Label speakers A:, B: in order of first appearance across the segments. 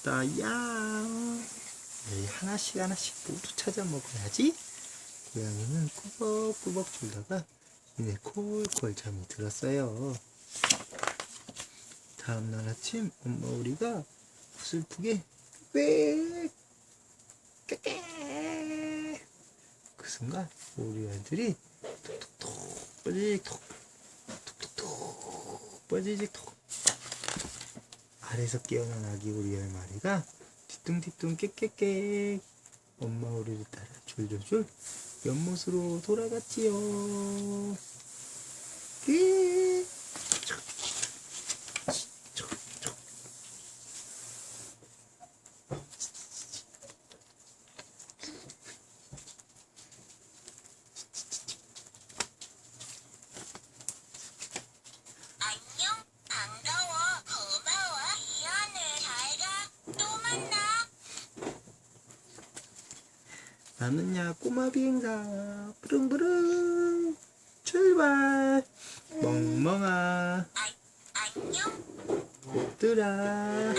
A: 왔다야. 매일 하나씩 하나씩 모두 찾아 먹어야지. 고양이는 꾸벅꾸벅 졸다가 이내 콜콜 잠이 들었어요. 다음날 아침 엄마 우리가 슬프게 빽 깨깨 그 순간 우리 아이들이 톡톡톡 뻐지직 톡 톡톡톡 뻐지직 톡 아래서 깨어난 아기 우리 열 마리가 뒤뚱뒤뚱 깨깨깨. 엄마 우리를 따라 졸졸졸 연못으로 돌아갔지요. 끼 척, 척, 척.
B: 안녕, 반가워, 고마워, 미안해, 잘가, 또 만나.
A: 나는야 꼬마 비행사. 부릉부릉. 출발. 멍멍아.
B: 아, 안녕,
A: 꽃들아.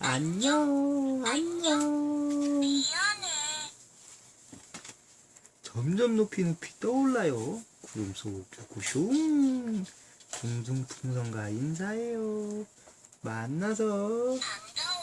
B: 안녕,
A: 안녕. 점점 높이 높이 떠올라요. 구름 속에 구슝. 둥둥풍선과 인사해요. 만나서.
B: 반가워.